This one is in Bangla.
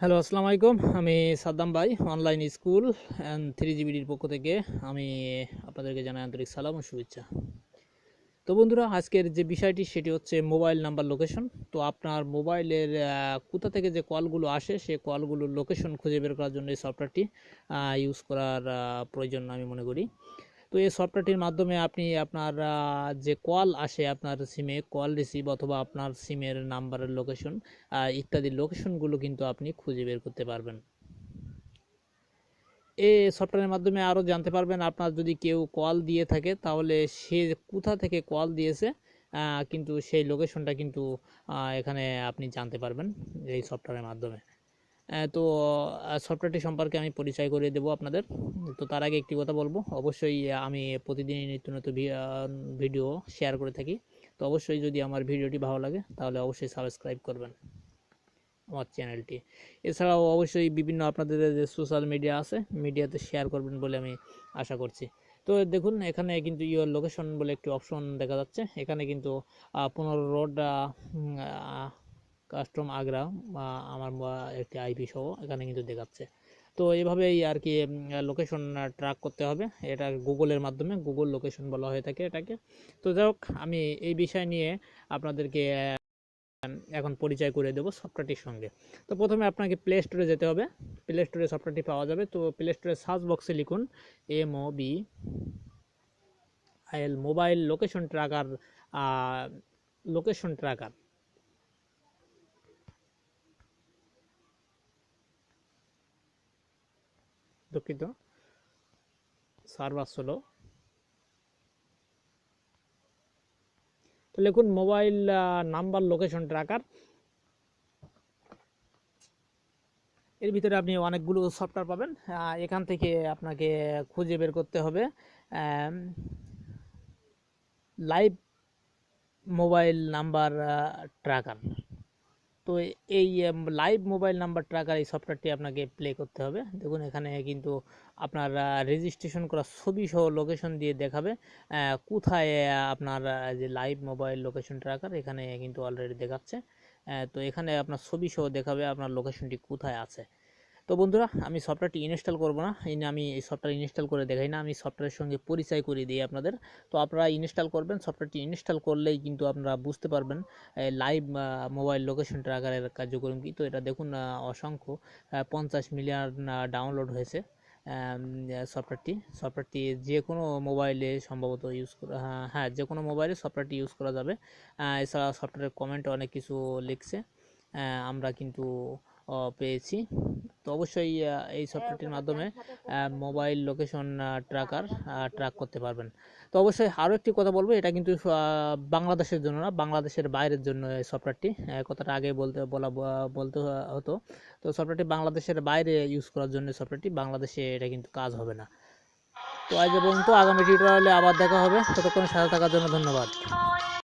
হ্যালো আসসালামু আলাইকুম আমি সাদ্দাম ভাই অনলাইন স্কুল অ্যান্ড থ্রি জিবিডির পক্ষ থেকে আমি আপনাদেরকে জানাই আন্তরিক সালাম ও শুভেচ্ছা। তো বন্ধুরা, আজকের যে বিষয়টি সেটি হচ্ছে মোবাইল নাম্বার লোকেশন তো আপনার মোবাইলের কোথা থেকে যে কলগুলো আসে সেই কলগুলোর লোকেশন খুঁজে বের করার জন্য এই সফটওয়্যারটি ইউজ করার প্রয়োজন আমি মনে করি। তো এই সফটওয়্যারটির মাধ্যমে আপনি আপনার যে কল আসে আপনার সিমে কল রিসিভ অথবা আপনার সিমের নাম্বারের লোকেশন ইত্যাদি লোকেশনগুলো কিন্তু আপনি খুঁজে বের করতে পারবেন। এই সফটওয়্যারের মাধ্যমে আরও জানতে পারবেন, আপনার যদি কেউ কল দিয়ে থাকে, তাহলে সে কোথা থেকে কল দিয়েছে কিন্তু সেই লোকেশনটা কিন্তু এখানে আপনি জানতে পারবেন এই সফটওয়্যারের মাধ্যমে। তো সফটওয়্যারটি সম্পর্কে আমি পরিচয় করিয়ে দেবো আপনাদের। তো তার আগে একটি কথা বলব। অবশ্যই আমি প্রতিদিনই নিত্য নতুন ভিডিও শেয়ার করে থাকি। তো অবশ্যই যদি আমার ভিডিওটি ভালো লাগে, তাহলে অবশ্যই সাবস্ক্রাইব করবেন আমার চ্যানেলটি এছাড়াও অবশ্যই বিভিন্ন আপনাদের যে সোশ্যাল মিডিয়া আছে মিডিয়াতে শেয়ার করবেন বলে আমি আশা করছি। তো দেখুন, এখানে কিন্তু ইয়োর লোকেশন বলে একটি অপশন দেখা যাচ্ছে। এখানে কিন্তু পনেরো রোড কাস্টম আগ্রা, বা আমার একটি আইপি সহ এখানে কিন্তু দেখাচ্ছে। তো এভাবেই আর কি লোকেশন ট্র্যাক করতে হবে। এটা গুগলের মাধ্যমে গুগল লোকেশন বলা হয়ে থাকে এটাকে। তো যাই হোক, আমি এই বিষয় নিয়ে আপনাদেরকে এখন পরিচয় করে দেবো সফটওয়্যারটির সঙ্গে। তো প্রথমে আপনাকে প্লে স্টোরে যেতে হবে। প্লে স্টোরে সফটওয়্যারটি পাওয়া যাবে। তো প্লে স্টোরে সার্চ বক্সে লিখুন M O B I L mobile location tracker location tracker দুঃখিত। সার্ভার হলো। তো লিখুন মোবাইল নাম্বার লোকেশন ট্র্যাকার এর ভিতরে আপনি অনেকগুলো সফটওয়্যার পাবেন। এখান থেকে আপনাকে খুঁজে বের করতে হবে। লাইভ মোবাইল নাম্বার ট্র্যাকার তো এই লাইভ মোবাইল নাম্বার ট্র্যাকার এই সফটওয়্যারটি আপনাকে প্লে করতে হবে। দেখুন, এখানে কিন্তু আপনার রেজিস্ট্রেশন করা ছবি সহ লোকেশন দিয়ে দেখাবে। কোথায় আপনার যে লাইভ মোবাইল লোকেশন ট্র্যাকার এখানে কিন্তু অলরেডি দেখাচ্ছে। তো এখানে আপনার ছবি সহ দেখাবে আপনার লোকেশনটি কোথায় আছে। তো বন্ধুরা আমি সফটওয়্যারটি ইনস্টল করব না। আমি এই সফটওয়্যার ইনস্টল করে দেখাই না। আমি সফটওয়্যারের সঙ্গে পরিচয় করিয়ে দিই আপনাদের। তো আপনারা ইনস্টল করবেন। সফটওয়্যারটি ইনস্টল করলেই কিন্তু আপনারা বুঝতে পারবেন লাইভ মোবাইল লোকেশন ট্র্যাকারের কার্যক্রম কি। তো এটা দেখুন অসংখ্য পঞ্চাশ মিলিয়ন ডাউনলোড হয়েছে সফটওয়্যারটি সফটওয়্যারটি যে কোনো মোবাইলে সম্ভবত ইউজ করা হ্যাঁ, হ্যাঁ যে কোনো মোবাইলে সফটওয়্যারটি ইউজ করা যাবে। এছাড়া সফটওয়্যারের কমেন্ট অনেক কিছু লিখছে। আমরা কিন্তু পেয়েছি। তো অবশ্যই এই সফটওয়্যারটির মাধ্যমে মোবাইল লোকেশন ট্র্যাকার ট্র্যাক করতে পারবেন। তো অবশ্যই আরও একটি কথা বলব, এটা কিন্তু বাংলাদেশের জন্য না, বাংলাদেশের বাইরের জন্য এই সফটওয়্যারটি কথাটা আগে বলতে, বলা বলতে হতো। তো সফটওয়্যারটি বাংলাদেশের বাইরে ইউজ করার জন্য সফটওয়্যারটি বাংলাদেশে এটা কিন্তু কাজ হবে না। তো আজ পর্যন্ত আগামী টিউটোরিয়ালে আবার দেখা হবে। ততক্ষণ সাথে থাকার জন্য ধন্যবাদ।